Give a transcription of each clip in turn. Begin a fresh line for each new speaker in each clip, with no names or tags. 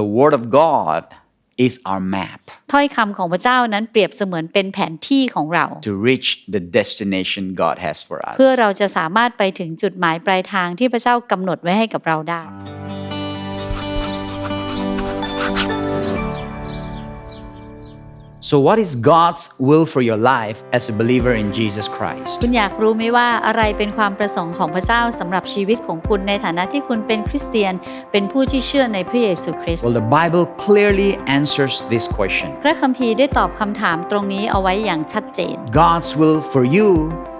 the Word of God is our map
ถ้อยคำของพระเจ้านั้นเปรียบเสมือนเป็นแผนที่ของเรา
to reach the destination God has for us.
เพื่อเราจะสามารถไปถึงจุดหมายปลายทางที่พระเจ้ากำหนดไว้ให้กับเราได้
So, what is God's will for your life as a believer in Jesus Christ?
คุณอยากรู้ไหมว่าอะไรเป็นความประสงค์ของพระเจ้าสำหรับชีวิตของคุณในฐานะที่คุณเป็นคริสเตียน เป็นผู้ที่เชื่อในพระเยซูคริสต์
Well, the Bible clearly answers this question.
พระคัมภีร์ได้ตอบคำถามตรงนี้เอาไว้อย่างชัดเจน
God's will for you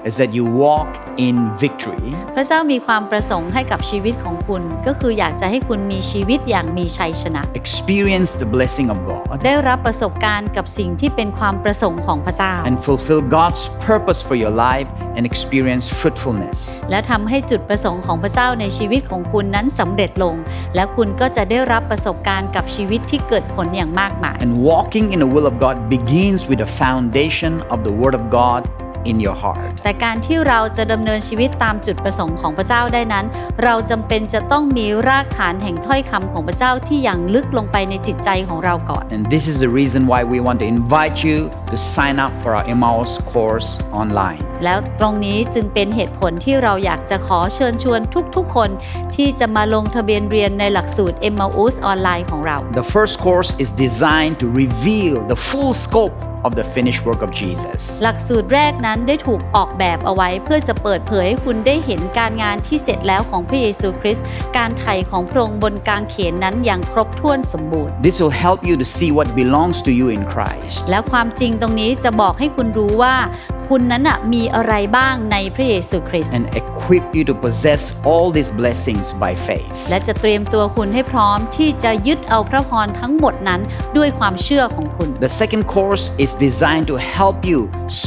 is that you walk in victory
พระเจ้ามีความประสงค์ให้กับชีวิตของคุณ ก็คืออยากจะให้คุณมีชีวิตอย่างมีชัยชนะ
experience the blessing of God
ได้รับประสบการณ์กับสิ่งที่เป็นความประสงค์ของพระเจ้า
and fulfill God's purpose for your life and experience fruitfulness.
และทำให้จุดประสงค์ของพระเจ้าในชีวิตของคุณนั้นสำเร็จลง และคุณก็จะได้รับประสบการณ์กับชีวิตที่เกิดผลอย่างมากมาย
And walking in the will of God begins with the foundation of the Word of God in your heart.
แต่การที่เราจะดำเนินชีวิตตามจุดประสงค์ของพระเจ้าได้นั้น เราจำเป็นจะต้องมีรากฐานแห่งถ้อยคำของพระเจ้าที่อย่างลึกลงไปในจิตใจของเราก่อน
And this is the reason why we want to invite you to sign up for our Emmaus course online.
แล้วตรงนี้จึงเป็นเหตุผลที่เราอยากจะขอเชิญชวนทุกๆ คนที่จะมาลงทะเบียนเรียนในหลักสูตร e m m a u s ออนไลน์ของเรา
The first course is designed to reveal the full scope of the finished work of Jesus.
หลักสูตรแรกนั้นได้ถูกออกแบบเอาไว้เพื่อจะเปิดเผยให้คุณได้เห็นการงานที่เสร็จแล้วของพระเยซูคริสต์การไถ่ของพระองค์บนกางเขนนั้นอย่างครบถ้วนสมบูรณ์
This will help you to see what belongs to you in Christ.
และความจริงตรงนี้จะบอกให้คุณรู้ว่า คุณนั้นน่ะมีอะไรบ้างในพระเยซูคริสต์
and equip you to possess all these blessings by faith.
และจะเตรียมตัวคุณให้พร้อมที่จะยึดเอาพระพรทั้งหมดนั้นด้วยความเชื่อของคุณ
The second course is designed to help you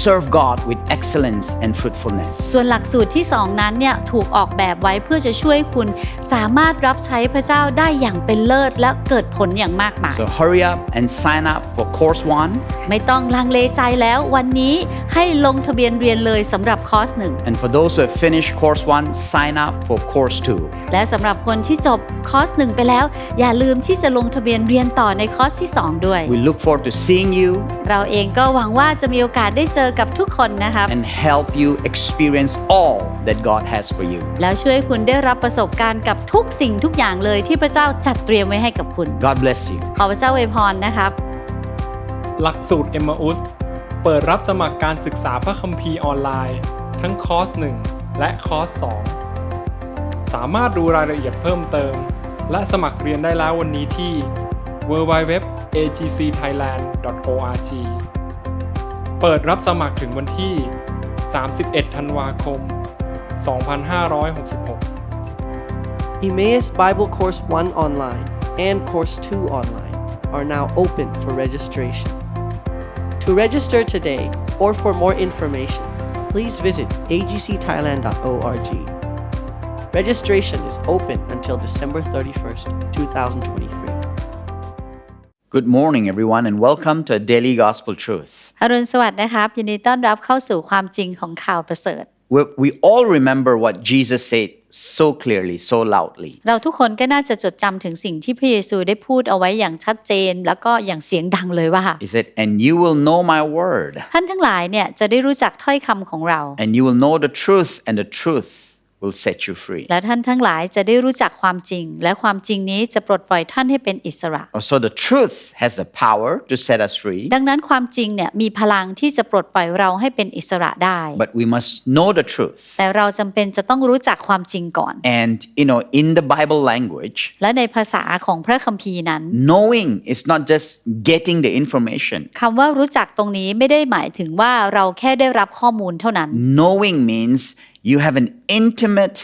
serve God with excellence and fruitfulness.
ส่วนหลักสูตรที่2นั้นเนี่ยถูกออกแบบไว้เพื่อจะช่วยคุณสามารถรับใช้พระเจ้าได้อย่างเป็นเลิศและเกิดผลอย่างมากมาย
So hurry up and sign up for course 1
ไม่ต้องลังเลใจแล้ววันนี้ให้ลงทะเบียนเรียนเลยสำหรับคอร์สหนึ่ง
and for those who have finished course 1 sign up for course 2.
และสำหรับคนที่จบคอร์สหนึ่งไปแล้ว อย่าลืมที่จะลงทะเบียนเรียนต่อในคอร์สที่ 2 ด้วย
We look forward to seeing you
เราเองก็หวังว่าจะมีโอกาสได้เจอกับทุกคนนะครับ
and help you experience all that God has for you.
แล้วช่วยให้คุณได้รับประสบการณ์กับทุกสิ่งทุกอย่างเลยที่พระเจ้าจัดเตรียมไว้ให้กับคุณ
God bless you.
ขอพระเจ้าอวยพรนะครับ
หลักสูตร e m m a u s เปิดรับสมัครการศึกษาพระคัมภีร์ออนไลน์ ทั้งคอร์ส 1 และคอร์ส 2 สามารถดูรายละเอียดเพิ่มเติม และสมัครเรียนได้แล้ววันนี้ที่ www.agcthailand.org เปิดรับสมัครถึงวันที่ 31 ธันวาคม 2566
Emmaus Bible Course 1 online and Course 2 online are now open for registration. To register today or for more information, please visit agcthailand.org. Registration is open until December 31st, 2023.
Good morning, everyone, and welcome to Daily Gospel Truth.
อรุณสวัสดิ์นะครับ ยินดีต้อนรับเข้าสู่ความจริงของข่าวประเสริฐ
We, we all remember what Jesus said so clearly, so loudly.
เราทุกคนก็น่าจะจดจำถึงสิ่งที่พระเยซูได้พูดเอาไว้อย่างชัดเจน แล้วก็อย่างเสียงดังเลยว่า
He said, And you will know my word,
ท่านทั้งหลายเนี่ยจะได้รู้จักถ้อยคำของเรา
and you will know the truth, and the truth will set you free.
และท่านทั้งหลายจะได้รู้จักความจริง และความจริงนี้จะปลดปล่อยท่านให้เป็นอิสระ
So the truth has the power to set us free,
ดังนั้นความจริงเนี่ยมีพลังที่จะปลดปล่อยเราให้เป็นอิสระได้
but we must know the truth.
แต่เราจำเป็นจะต้องรู้จักความจริงก่อน
And, you know, in the Bible language,
และในภาษาของพระคัมภีร์นั้น
knowing is not just getting the information,
คำว่ารู้จักตรงนี้ไม่ได้หมายถึงว่าเราแค่ได้รับข้อมูลเท่านั้น
knowing means you have an intimate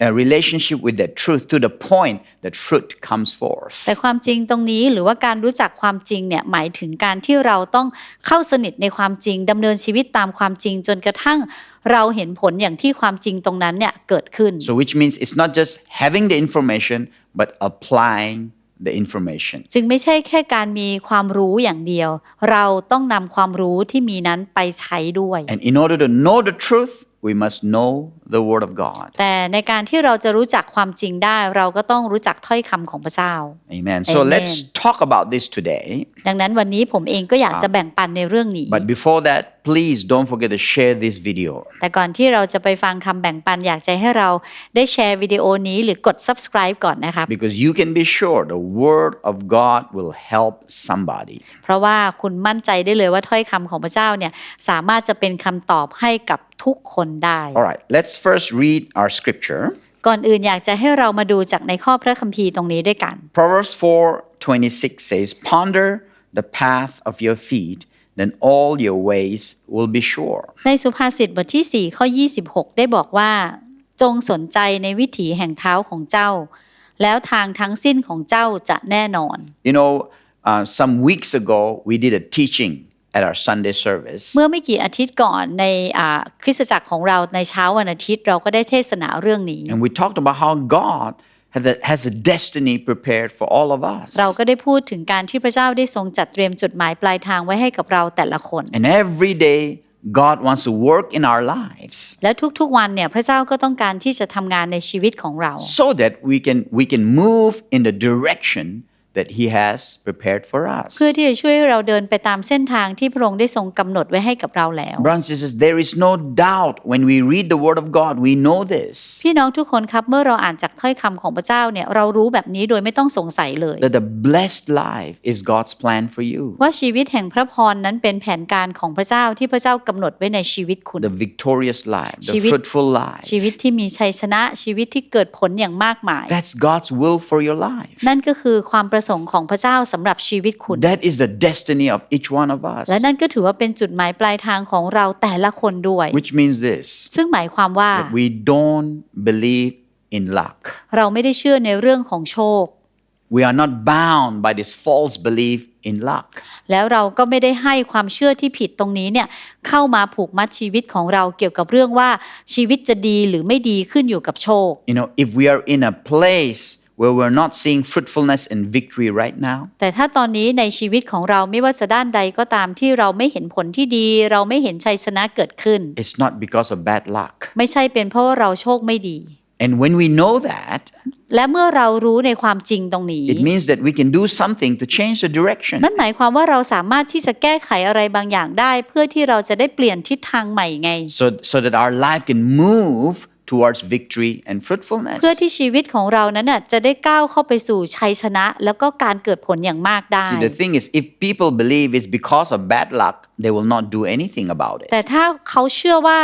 uh, relationship with that truth to the point that fruit comes forth.
แต่ความจริงตรงนี้หรือว่าการรู้จักความจริงเนี่ยหมายถึงการที่เราต้องเข้าสนิทในความจริงดำเนินชีวิตตามความจริงจนกระทั่งเราเห็นผลอย่างที่ความจริงตรงนั้นเนี่ยเกิดขึ้น
So, which means it's not just having the information, but applying the information.
จึงไม่ใช่แค่การมีความรู้อย่างเดียว เราต้องนำความรู้ที่มีนั้นไปใช้ด้วย
And in order to know the truth, we must know the Word of God.
แต่ในการที่เราจะรู้จักความจริงได้เราก็ต้องรู้จักถ้อยคำของพระเจ้า
Amen. So
Amen.
let's talk about this today.
ดังนั้นวันนี้ผมเองก็อยากจะแบ่งปันในเรื่องนี้
But before that, please don't forget to share this video.
แต่ก่อนที่เราจะไปฟังคำแบ่งปันอยากจะให้เราได้แชร์วิดีโอนี้หรือกด subscribe ก่อนนะครับ
Because you can be sure the Word of God will help somebody.
เพราะว่าคุณมั่นใจได้เลยว่าถ้อยคำของพระเจ้าเนี่ยสามารถจะเป็นคำตอบให้กับ ทุกคนได้
All right, let's first read our scripture.
ก่อนอื่นอยากจะให้เรามาดูจากในข้อพระคัมภีร์ตรงนี้ด้วยกัน
Proverbs 4:26 says, "Ponder the path of your feet, then all your ways will be sure."
ในสุภาษิตบทที่ 4 ข้อ 26 ได้บอกว่า จงสนใจในวิถีแห่งเท้าของเจ้า แล้วทางทั้งสิ้นของเจ้าจะแน่นอน
You know, uh, some weeks ago we did a teaching at our Sunday service.
เมื่อไม่กี่อาทิตย์ก่อนในอ่าคริสตจักรของเราในเช้าวันอาทิตย์เราก็ได้เทศนาเรื่องนี้
And we talked about how God has a, has a destiny prepared for all of us.
เราก็ได้พูดถึงการที่พระเจ้าได้ทรงจัดเตรียมจุดหมายปลายทางไว้ให้กับเราแต่ละคน
And every day, God wants to work in our lives
และทุกๆวันเนี่ยพระเจ้าก็ต้องการที่จะทำงานในชีวิตของเรา
so that we can, we can move in the direction that He has prepared for us.
เพื่อที่จะช่วยให้เราเดินไปตามเส้นทางที่พระองค์ได้ทรงกำหนดไว้ให้กับเราแล้ว
Brothers and sisters, there is no doubt when we read the Word of God, we know this.
พี่น้องทุกคนครับเมื่อเราอ่านจากถ้อยคำของพระเจ้าเนี่ยเรารู้แบบนี้โดยไม่ต้องสงสัยเลย
That the blessed life is God's plan for you.
ว่าชีวิตแห่งพระพรนั้นเป็นแผนการของพระเจ้าที่พระเจ้ากำหนดไว้ในชีวิตคุณ
The victorious life, the
ชีวิต
fruitful life.
ชีวิตที่มีชัยชนะชีวิตที่เกิดผลอย่างมากมาย
That's God's will for your life.
นั่นก็คือความประสงค์ของพระเจ้าสำหรับชีวิตคุณ
That is the destiny of each one of us.
และนั่นก็ถือว่าเป็นจุดหมายปลายทางของเราแต่ละคนด้วย
Which means this
ซึ่งหมายความว่า
that we don't believe in luck.
เราไม่ได้เชื่อในเรื่องของโชค
We are not bound by this false belief in luck.
แล้วเราก็ไม่ได้ให้ความเชื่อที่ผิดตรงนี้เนี่ยเข้ามาผูกมัดชีวิตของเราเกี่ยวกับเรื่องว่าชีวิตจะดีหรือไม่ดีขึ้นอยู่กับโชค
You know, if we are in a place where we're not seeing fruitfulness and victory right now,
แต่ถ้าตอนนี้ในชีวิตของเราไม่ว่าจะด้านใดก็ตามที่เราไม่เห็นผลที่ดี เราไม่เห็นชัยชนะเกิดขึ้น
it's not because of bad luck.
ไม่ใช่เป็นเพราะว่าเราโชคไม่ดี
And when we know that,
และเมื่อเรารู้ในความจริงตรงนี้
it means that we can do something to change the direction.
นั่นหมายความว่าเราสามารถที่จะแก้ไขอะไรบางอย่างได้ เพื่อที่เราจะได้เปลี่ยนทิศทางใหม่ไง
So, so that our life can move towards victory and fruitfulness.
เพื่อที่ชีวิตของเรานั้นน่ะจะได้ก้าวเข้าไปสู่ชัยชนะ แล้วก็การเกิดผลอย่างมากได้
See, the thing is, if people believe it's because of bad luck, they will not do anything about it.
แต่ถ้าเขาเชื่อว่า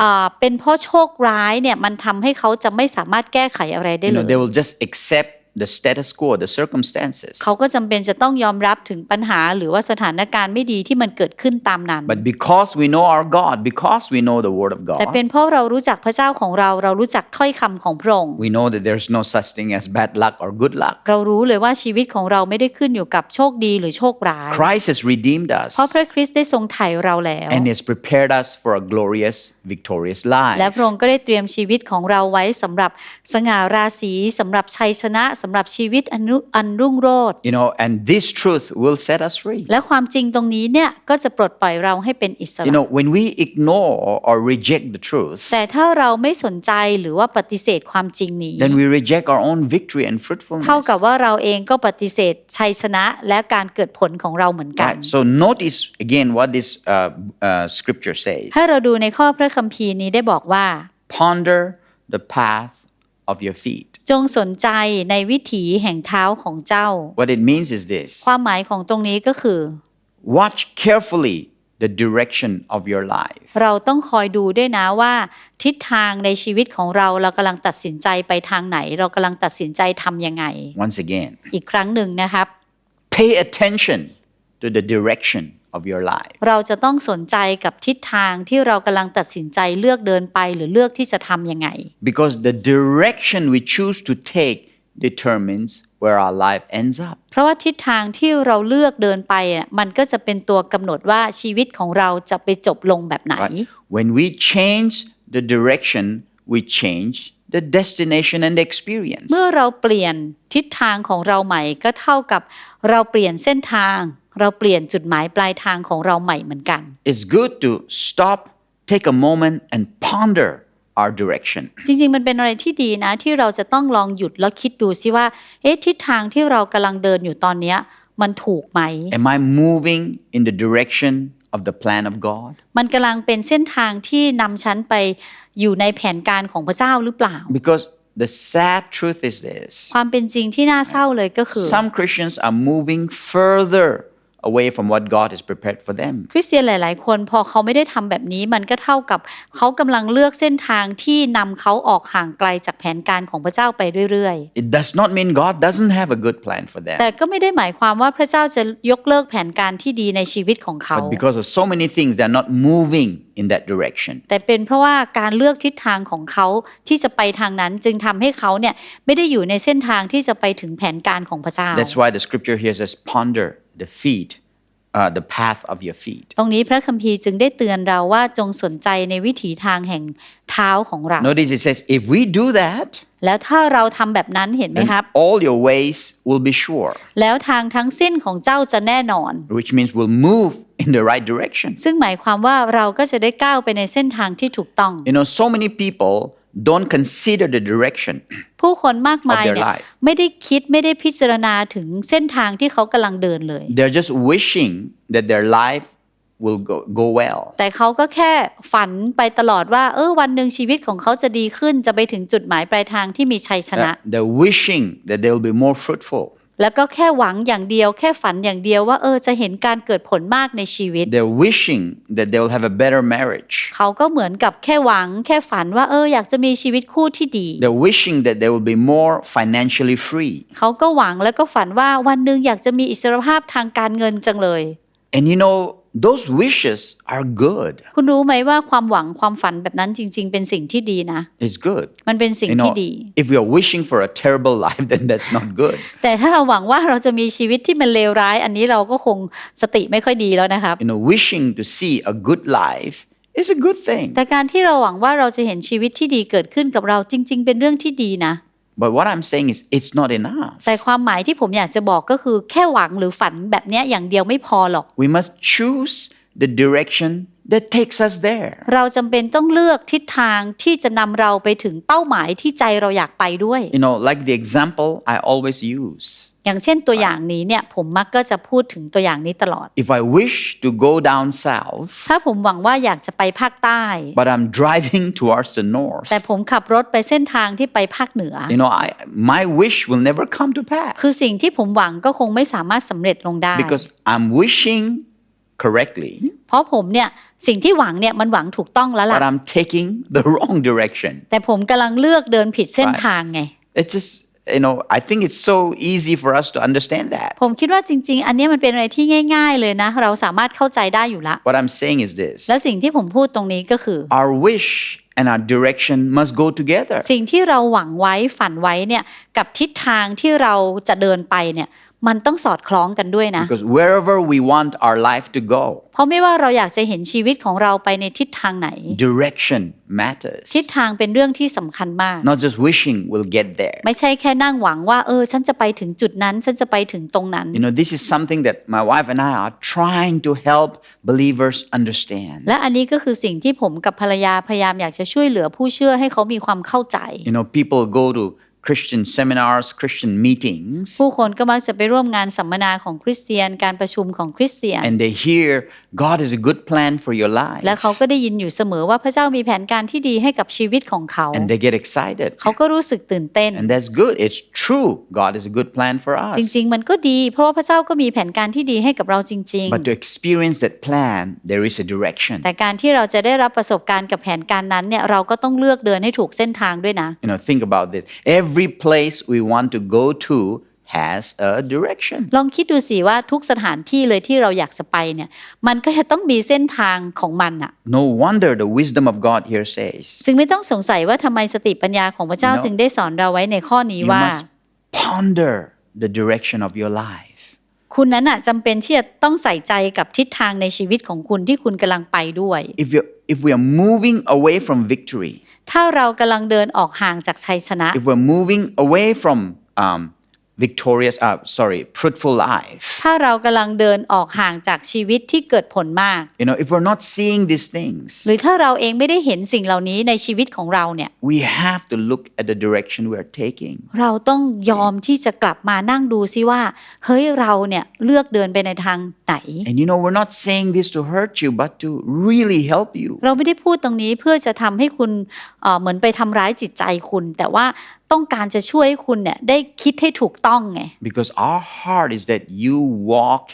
อ่าเป็นเพราะโชคร้ายเนี่ยมันทำให้เขาจะไม่สามารถแก้ไขอะไรได้
You
เล
know,
ย
they will just accept the status quo, the circumstances.
เขาก็จำเป็นจะต้องยอมรับถึงปัญหาหรือว่าสถานการณ์ไม่ดีที่มันเกิดขึ้นตามนั้น
But because we know our God, because we know the Word of
แต่
God,
เป็นเพราะเรารู้จักพระเจ้าของเราเรารู้จักถ้อยคำของพระองค์
we know that there's no such thing as bad luck or good luck.
เรารู้เลยว่าชีวิตของเราไม่ได้ขึ้นอยู่กับโชคดีหรือโชคร้าย
Christ has redeemed us
เพราะพระคริสต์ได้ทรงไถ่เราแล้ว
and has prepared us for a glorious, victorious
และ
life.
พระองค์ก็ได้เตรียมชีวิตของเราไว้สำหรับสง่าราศีสำหรับชัยชนะสำหรับชีวิตอันรุอันรุ่งโรจน์
You know, and this truth will set us free.
และความจริงตรงนี้เนี่ยก็จะปลดปล่อยเราให้เป็นอิส
You
ระ
know, when we ignore or reject the truth,
แต่ถ้าเราไม่สนใจหรือว่าปฏิเสธความจริงนี้
then we reject our own victory and fruitfulness.
เท่ากับว่าเราเองก็ปฏิเสธชัยชนะและการเกิดผลของเราเหมือนกัน
Right. So notice again what this uh, uh, scripture says.
ให้เราดูในข้อพระคัมภีร์นี้ได้บอกว่า
Ponder the path of your feet.
จงสนใจในวิถีแห่งเท้าของเจ้า
What it means is this
ความหมายของตรงนี้ก็คือ
watch carefully the direction of your life.
เราต้องคอยดูด้วยนะว่า ทิศทางในชีวิตของเราเรากำลังตัดสินใจไปทางไหน เรากำลังตัดสินใจทำยังไง
Once again,
อีกครั้งหนึ่งนะครับ
pay attention to the direction of your life.
เราจะต้องสนใจกับทิศทางที่เรากำลังตัดสินใจเลือกเดินไปหรือเลือกที่จะทำยังไง
Because the direction we choose to take determines where our life ends up.
เพราะว่าทิศทางที่เราเลือกเดินไปอะมันก็จะเป็นตัวกำหนดว่าชีวิตของเราจะไปจบลงแบบไหน
Right? When we change the direction, we change the destination and the experience.
เมื่อเราเปลี่ยนทิศทางของเราใหม่ก็เท่ากับเราเปลี่ยนเส้นทาง เราเปลี่ยนจุดหมายปลายทางของเราใหม่เหมือนกัน
It's good to stop, take a moment, and ponder our direction.
จริงๆ มันเป็นอะไรที่ดีนะ ที่เราจะต้องลองหยุดแล้วคิดดูซิว่า เอ๊ะทิศทางที่เรากำลังเดินอยู่ตอนเนี้ยมันถูกไหม
Am I moving in the direction of the plan of God?
มันกำลังเป็นเส้นทางที่นำฉันไปอยู่ในแผนการของพระเจ้าหรือเปล่า
Because the sad truth is this
ความเป็นจริงที่น่าเศร้าเลยก็คือ
some Christians are moving further away from what God has prepared for them.
คริสเตียนหลาย ๆ คนพอเขาไม่ได้ทำแบบนี้มันก็เท่ากับเขากำลังเลือกเส้นทางที่นำเขาออกห่างไกลจากแผนการของพระเจ้าไปเรื่อย
It does not mean God doesn't have a good plan for
ๆ
them.
แต่ก็ไม่ได้หมายความว่าพระเจ้าจะยกเลิกแผนการที่ดีในชีวิตของเขา
But because of so many things, they're not moving in that direction.
แต่เป็นเพราะว่าการเลือกทิศทางของเขาที่จะไปทางนั้นจึงทำให้เขาเนี่ยไม่ได้อยู่ในเส้นทางที่จะไปถึงแผนการของพระเจ้า
That's why the scripture here says, ponder the feet, uh, the path of your feet.
ตรงนี้พระคัมภีร์จึงได้เตือนเราว่าจงสนใจในวิถีทางแห่งเท้าของเรา
Notice it says, if we do that,
แล้วถ้าเราทำแบบนั้นเห็นไหม
then
ครับ
all your ways will be sure,
แล้วทางทั้งสิ้นของเจ้าจะแน่นอน
which means we'll move in the right direction.
ซึ่งหมายความว่าเราก็จะได้ก้าวไปในเส้นทางที่ถูกต้อง
You know, so many people don't consider the direction.
ผู้คนมากมาย
of their
เนี่ย
life
ไม่ได้คิดไม่ได้พิจารณาถึงเส้นทางที่เขากำลังเดินเลย
They're just wishing that their life will go, go well.
แต่เขาก็แค่ฝันไปตลอดว่า เออวันหนึ่งชีวิตของเขาจะดีขึ้นจะไปถึงจุดหมายปลายทางที่มีชัยชนะ
Uh, they're wishing that they will be more fruitful.
แล้วก็แค่หวังอย่างเดียวแค่ฝันอย่างเดียวว่าเออจะเห็นการเกิดผลมากในชีวิต
They're wishing that they will have a better marriage.
เขาก็เหมือนกับแค่หวังแค่ฝันว่าเอออยากจะมีชีวิตคู่ที่ดี
They're wishing that they will be more financially free.
เขาก็หวังแล้วก็ฝันว่าวันหนึ่งอยากจะมีอิสรภาพทางการเงินจังเลย
And you know, those wishes are good.
คุณรู้ไหมว่าความหวังความฝันแบบนั้นจริง ๆ เป็นสิ่งที่ดีนะ
It's good.
มันเป็นสิ่ง
You
ที่
know,
ดี
if we are wishing for a terrible life, then that's not good.
แต่ถ้าเราหวังว่าเราจะมีชีวิตที่มันเลวร้าย อันนี้เราก็คงสติไม่ค่อยดีแล้วนะครับ
You know, wishing to see a good life is a good thing.
แต่การที่เราหวังว่าเราจะเห็นชีวิตที่ดีเกิดขึ้นกับเราจริง ๆ เป็นเรื่องที่ดีนะ
But what I'm saying is, it's not enough.
แต่ความหมายที่ผมอยากจะบอกก็คือแค่หวังหรือฝันแบบเนี้ยอย่างเดียวไม่พอหรอก
We must choose the direction that takes us there.
เราจำเป็นต้องเลือกทิศทางที่จะนำเราไปถึงเป้าหมายที่ใจเราอยากไปด้วย
You know, like the example I always use.
อย่างเช่นตัวอย่างนี้เนี่ยผมมักก็จะพูดถึงตัวอย่างนี้ตลอด
If I wish to go down south,
ถ้าผมหวังว่าอยากจะไปภาคใต้
but I'm driving towards the north,
แต่ผมขับรถไปเส้นทางที่ไปภาคเหนือ
you know, I, my wish will never come to pass
คือสิ่งที่ผมหวังก็คงไม่สามารถสำเร็จลงได้
because I'm wishing correctly,
เพราะผมเนี่ยสิ่งที่หวังเนี่ยมันหวังถูกต้องแล้วล่ะ
but I'm taking the wrong direction.
แต่ผมกำลังเลือกเดินผิดเส้นทางไง
It's just, you know, I think it's so easy for us to understand that.
ผมคิดว่าจริง ๆ อันเนี้ยมันเป็นอะไรที่ง่าย ๆ เลยนะ เราสามารถเข้าใจได้อยู่ละ
What I'm saying is this
แล้วสิ่งที่ผมพูดตรงนี้ก็คือ
our wish and our direction must go together.
สิ่งที่เราหวังไว้ฝันไว้เนี่ยกับทิศทางที่เราจะเดินไปเนี่ย มันต้องสอดคล้องกันด้วยนะ
Because wherever we want our life to go,
เพราะไม่ว่าเราอยากจะเห็นชีวิตของเราไปในทิศทางไหน
direction matters.
ทิศทางเป็นเรื่องที่สำคัญมาก
Not just wishing we'll get there.
ไม่ใช่แค่นั่งหวังว่าเออฉันจะไปถึงจุดนั้น ฉันจะไปถึงตรงนั้น
You know, this is something that my wife and I are trying to help believers understand.
และอันนี้ก็คือสิ่งที่ผมกับภรรยาพยายามอยากจะช่วยเหลือผู้เชื่อให้เขามีความเข้าใจ
You know, people go to Christian seminars, Christian meetings,
ผู้คนก็มักจะไปร่วมงานสัมมนาของคริสเตียน การประชุมของคริสเตียน
and they hear God has a good plan for your life.
และเขาก็ได้ยินอยู่เสมอว่าพระเจ้ามีแผนการที่ดีให้กับชีวิตของเขา
And they get excited.
เขาก็รู้สึกตื่นเต้น
And that's good. It's true. God has a good plan for us.
จริงๆ มันก็ดี เพราะว่าพระเจ้าก็มีแผนการที่ดีให้กับเราจริง
But to experience that plan, there is a direction.
ๆแต่การที่เราจะได้รับประสบการณ์กับแผนการนั้นเนี่ยเราก็ต้องเลือกเดินให้ถูกเส้นทางด้วยนะ
You know, think about this. Every place we want to go to has a direction.
ลองคิดดูสิว่าทุกสถานที่เลยที่เราอยากจะไปเนี่ยมันก็จะต้องมีเส้นทางของมันอะ
No wonder the wisdom of God here says
ซึ่งไม่ต้องสงสัยว่าทำไมสติปัญญาของพระเจ้า
You know,
จึงได้สอนเราไว้ในข้อนี้
you
ว่า
must ponder the direction of your life.
คุณนั้นอะจำเป็นที่จะต้องใส่ใจกับทิศทางในชีวิตของคุณที่คุณกำลังไปด้วย
If you if we are moving away from victory,
ถ้าเรากำลังเดินออกห่างจากชัยชนะ
if we're moving away from um, victorious, uh, sorry, fruitful life,
ถ้าเรากำลังเดินออกห่างจากชีวิตที่เกิดผลมาก
you know, if we're not seeing these things,
หรือถ้าเราเองไม่ได้เห็นสิ่งเหล่านี้ในชีวิตของเราเนี่ย
we have to look at the direction we are taking.
เราต้องยอมที่จะกลับมานั่งดูซิว่า เฮ้ยเราเนี่ยเลือกเดินไปในทางไหน
And you know, we're not saying this to hurt you, but to really help you.
เราไม่ได้พูดตรงนี้เพื่อจะทำให้คุณเอ่อเหมือนไปทำร้ายจิตใจคุณ แต่ว่า ต้องการจะช่วยให้คุณเนี่ยได้คิดให้ถูกต้องไง
Because our heart is that you walk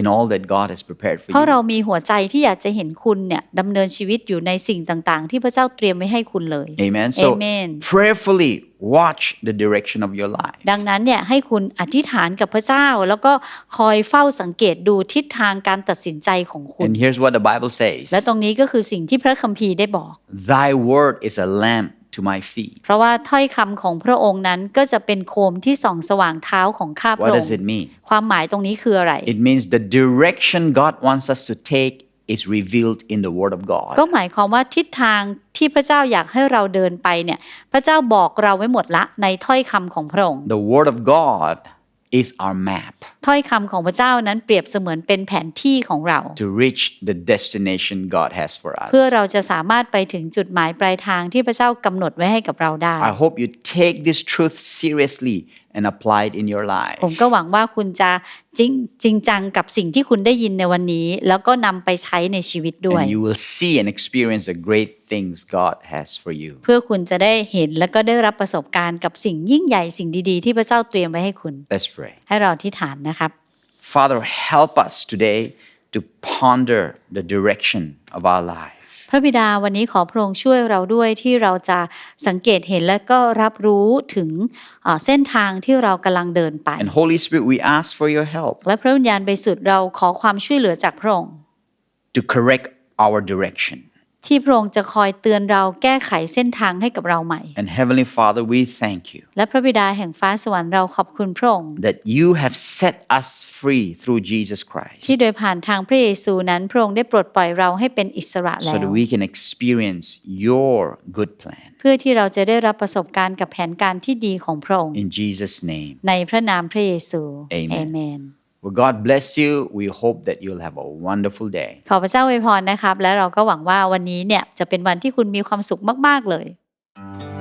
in all that God has prepared for
เพราะเรา
you.
มีหัวใจที่อยากจะเห็นคุณเนี่ยดำเนินชีวิตอยู่ในสิ่งต่างๆ ที่พระเจ้าเตรียมไว้ให้คุณเลย
Amen. So
Amen.
prayerfully watch the direction of your life.
ดังนั้นเนี่ยให้คุณอธิษฐานกับพระเจ้า แล้วก็คอยเฝ้าสังเกตดูทิศทางการตัดสินใจของคุณ
And here's what the Bible says
และตรงนี้ก็คือสิ่งที่พระคัมภีร์ได้บอก
Thy word is a lamp to my feet.
เพราะว่าถ้อยคำของพระองค์นั้นก็จะเป็นโคมที่ส่องสว่างเท้าของข้าพ
What
ระอง
does
ค์
it mean?
ความหมายตรงนี้คืออะไร
It means the direction God wants us to take is revealed in the word of God.
ก็หมายความว่าทิศทางที่พระเจ้าอยากให้เราเดินไปเนี่ย พระเจ้าบอกเราไว้หมดละในถ้อยคำของพระองค์
The word of God is our map
ถ้อยคำของพระเจ้านั้นเปรียบเสมือนเป็นแผนที่ของเรา
to reach the destination God has for us.
เพื่อเราจะสามารถไปถึงจุดหมายปลายทางที่พระเจ้ากำหนดไว้ให้กับเราได้
I hope you take this truth seriously and apply it in your life.
ผมก็หวังว่าคุณจะจริงจริงจังกับสิ่งที่คุณได้ยินในวันนี้ แล้วก็นำไปใช้ในชีวิตด้วย
And you will see and experience the great things God has for you.
เพื่อคุณจะได้เห็นและก็ได้รับประสบการณ์กับสิ่งยิ่งใหญ่สิ่งดีๆ ที่พระเจ้าเตรียมไว้ให้คุณ
Let's pray.
ให้เราที่ฐานนะครับ
Father, help us today to ponder the direction of our life.
พระบิดาวันนี้ขอพระองค์ช่วยเราด้วยที่เราจะสังเกตเห็นและก็รับรู้ถึงเอ่อเส้นทางที่เรากำลังเดินไป
And Holy Spirit, we ask for your help
และพระวิญญาณบริสุทธิ์เราขอความช่วยเหลือจากพระองค์
to correct our direction.
ที่พระองค์จะคอยเตือนเราแก้ไขเส้นทางให้กับเราใหม่
And Heavenly Father, we thank you
และพระบิดาแห่งฟ้าสวรรค์เราขอบคุณพระองค์
that you have set us free through Jesus Christ
ที่โดยผ่านทางพระเยซูนั้นพระองค์ได้ปลดปล่อยเราให้เป็นอิสระแล้
so
ว
that we can experience your good plan.
เพื่อที่เราจะได้รับประสบการณ์กับแผนการที่ดีของพระองค์
In Jesus' name.
ในพระนามพระเยซู
Amen
เอเมน
Well, God bless you. We hope that you'll have a wonderful day.
ขอพระเจ้าอวยพรนะครับ และเราก็หวังว่าวันนี้เนี่ยจะเป็นวันที่คุณมีความสุขมาก ๆ เลย thank you